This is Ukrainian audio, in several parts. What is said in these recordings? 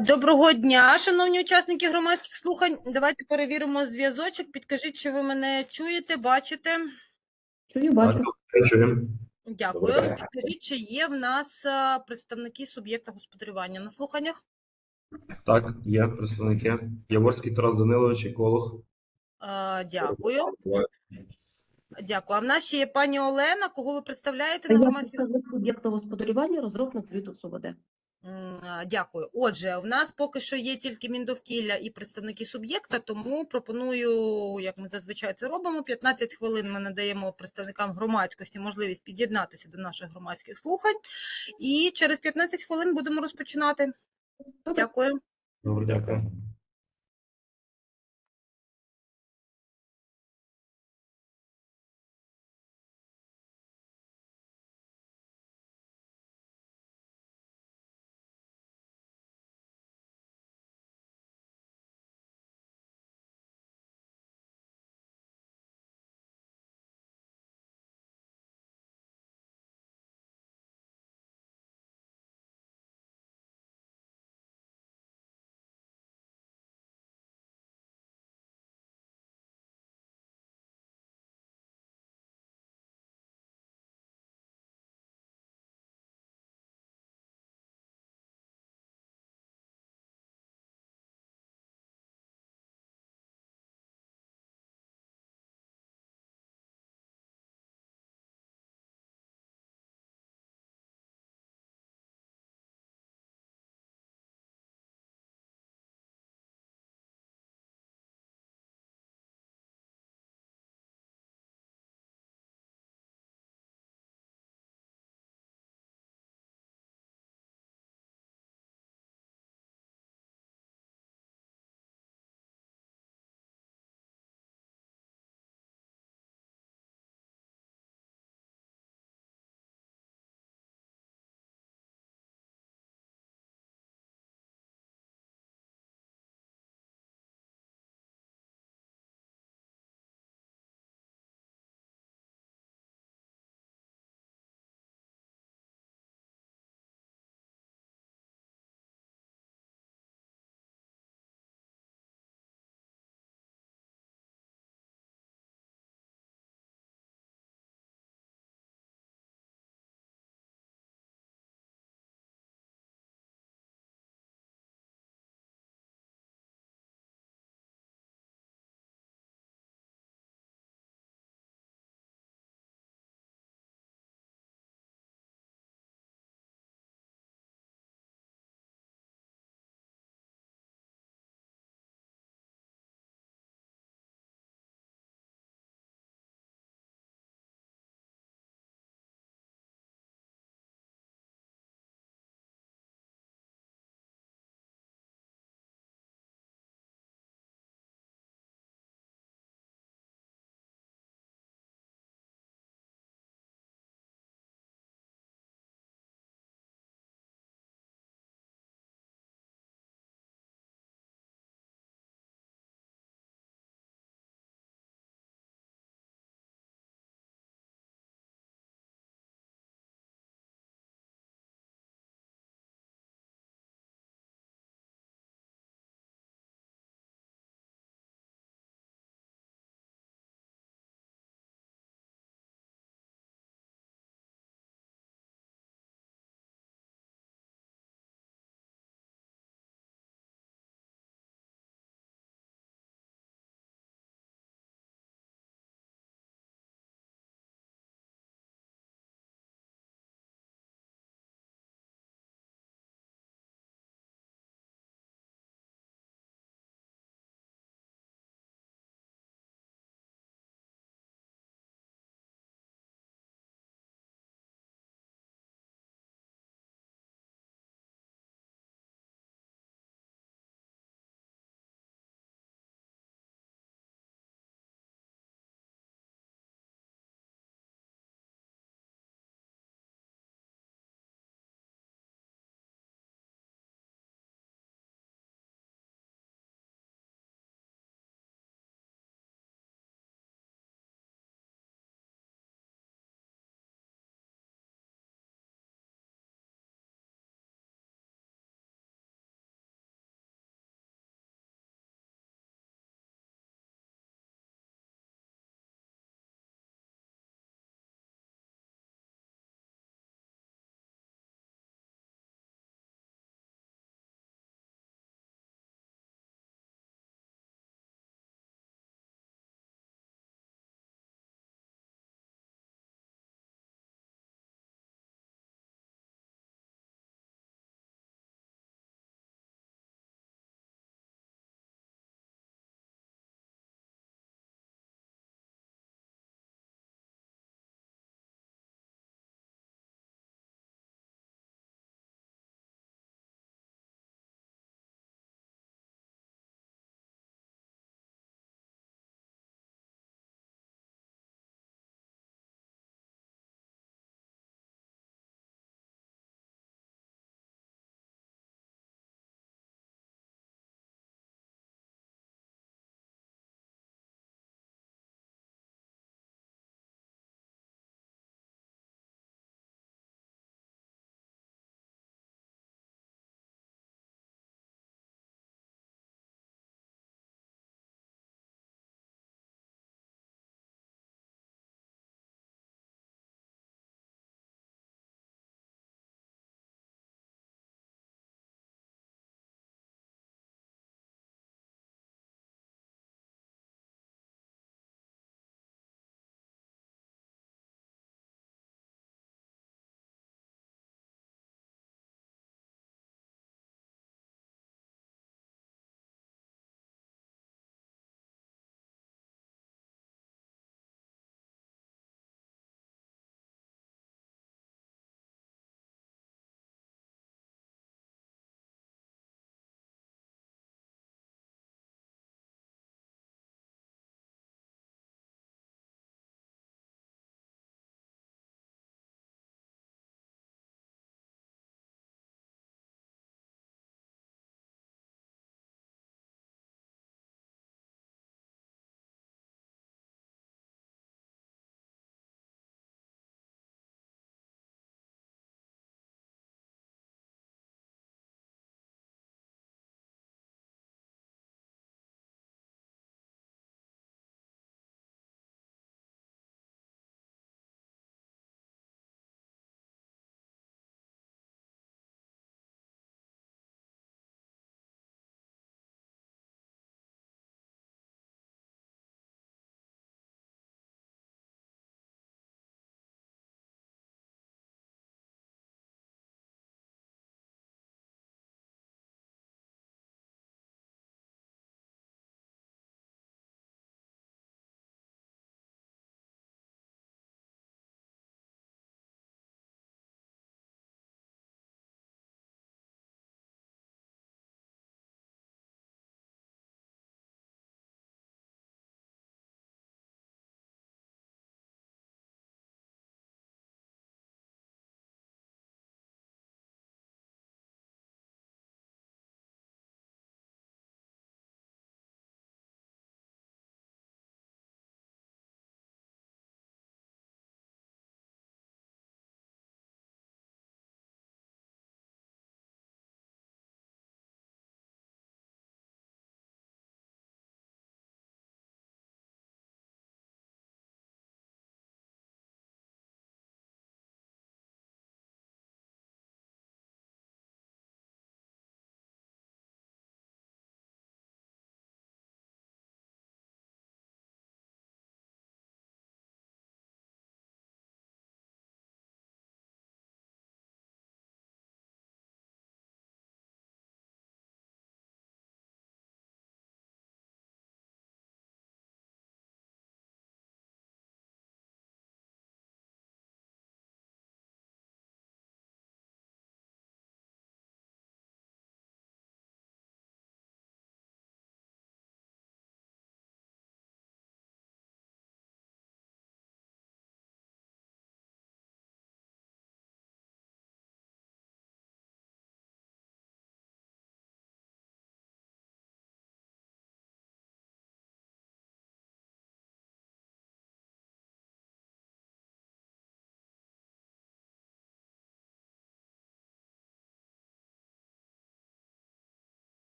Доброго дня, шановні учасники громадських слухань. Давайте перевіримо зв'язочок. Підкажіть, чи ви мене чуєте, бачите. Чую, бачу. Дякую. Підкажіть, чи є в нас представники суб'єкта господарювання на слуханнях? Так, є представники. Яворський Тарас Данилович, еколог. А, Дякую. Дякую. А в нас ще є пані Олена. Кого ви представляєте на громадських представник суб'єкта господарювання, розробник звіту СУВД. Дякую. Отже, в нас поки що є тільки Міндовкілля і представники суб'єкта, тому пропоную, як ми зазвичай це робимо, 15 хвилин ми надаємо представникам громадськості можливість під'єднатися до наших громадських слухань. І через 15 хвилин будемо розпочинати. Добре. Дякую. Добре, дякую.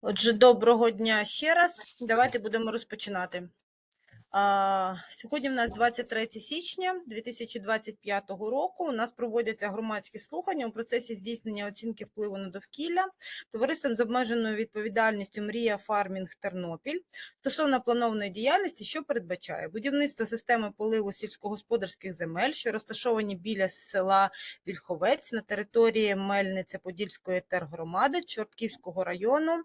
Отже, доброго дня ще раз. Давайте будемо розпочинати. Сьогодні в нас 23 січня 2025 року. У нас проводяться громадські слухання у процесі здійснення оцінки впливу на довкілля товариством з обмеженою відповідальністю Мрія Фармінг Тернопіль стосовно планованої діяльності, що передбачає будівництво системи поливу сільськогосподарських земель, що розташовані біля села Вільховець на території Мельнице-Подільської тергромади Чортківського району.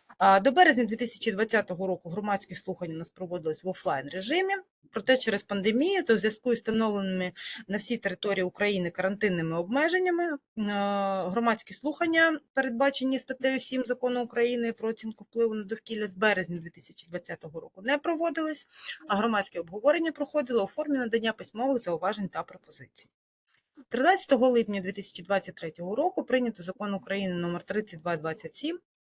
До березня 2020 року громадські слухання у нас проводились в офлайн режимі. Проте через пандемію та в зв'язку із встановленими на всій території України карантинними обмеженнями громадські слухання, передбачені статтею 7 закону України про оцінку впливу на довкілля з березня 2020 року, не проводились, а громадські обговорення проходили у формі надання письмових зауважень та пропозицій. 13 липня 2023 року прийнято закон України номер 3227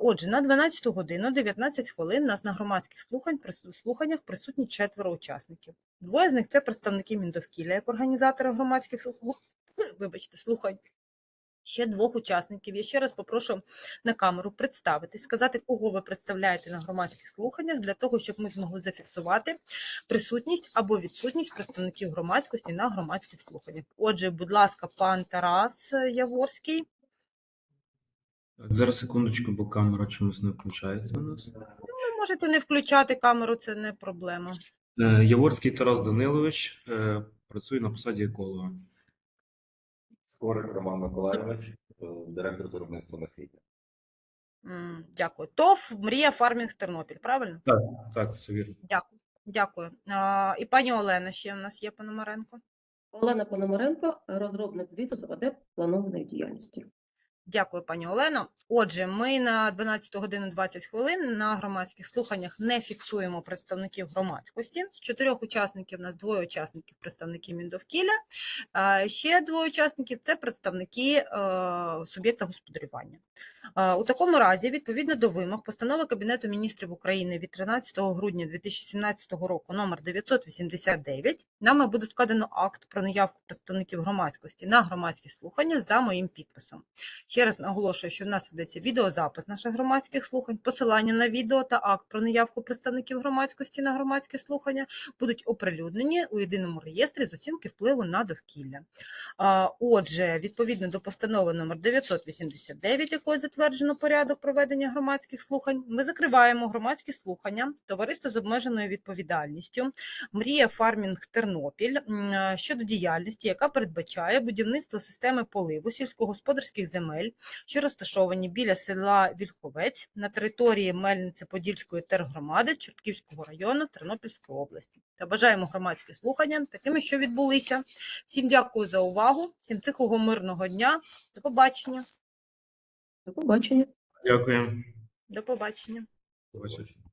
Отже, на 12 годину 19 хвилин нас на громадських слухань, слуханнях присутні четверо учасників. Двоє з них це представники Міндовкілля як організатори громадських слухань. Вибачте, слухань. Ще двох учасників. Я ще раз попрошу на камеру представитись, сказати, кого ви представляєте на громадських слуханнях, для того, щоб ми змогли зафіксувати присутність або відсутність представників громадськості на громадських слуханнях. Отже, будь ласка, пан Тарас Яворський. Так, зараз секундочку, бо камера чомусь не включається у нас. Ви можете не включати камеру, це не проблема. Е, Яворський Тарас Данилович е, працює на посаді еколога. Скорик Роман Миколайович, е, директор з виробництва насіння. М, Дякую. ТОВ Мрія Фармінг Тернопіль, правильно? Так, так, все вірно. Дякую. Дякую. А, І пані Олена ще в нас є Пономаренко. Олена Пономаренко, розробник звіту з ОВД планованої діяльності. Дякую, пані Олено. Отже, ми на 12 годину 20 хвилин на громадських слуханнях не фіксуємо представників громадськості. З чотирьох учасників у нас двоє учасників представники Міндовкілля. Ще двоє учасників це представники е, суб'єкта господарювання. У такому разі, відповідно до вимог постанови Кабінету міністрів України від 13 грудня 2017 року номер 989, нами буде складено акт про наявку представників громадськості на громадські слухання за моїм підписом. Ще раз наголошую, що в нас ведеться відеозапис наших громадських слухань, посилання на відео та акт про наявку представників громадськості на громадські слухання будуть оприлюднені у єдиному реєстрі з оцінки впливу на довкілля. Отже, відповідно до постанови номер 989, якою затверджено порядок проведення громадських слухань, ми закриваємо громадські слухання товариство з обмеженою відповідальністю Мрія Фармінг Тернопіль щодо діяльності, яка передбачає будівництво системи поливу сільськогосподарських земель земель, що розташовані біля села Вільховець на території Мельниці-Подільської тергромади Чортківського району Тернопільської області. Та бажаємо громадські слухання такими, що відбулися. Всім дякую за увагу, всім тихого мирного дня. До побачення. До побачення. Дякую. До побачення. Побачення.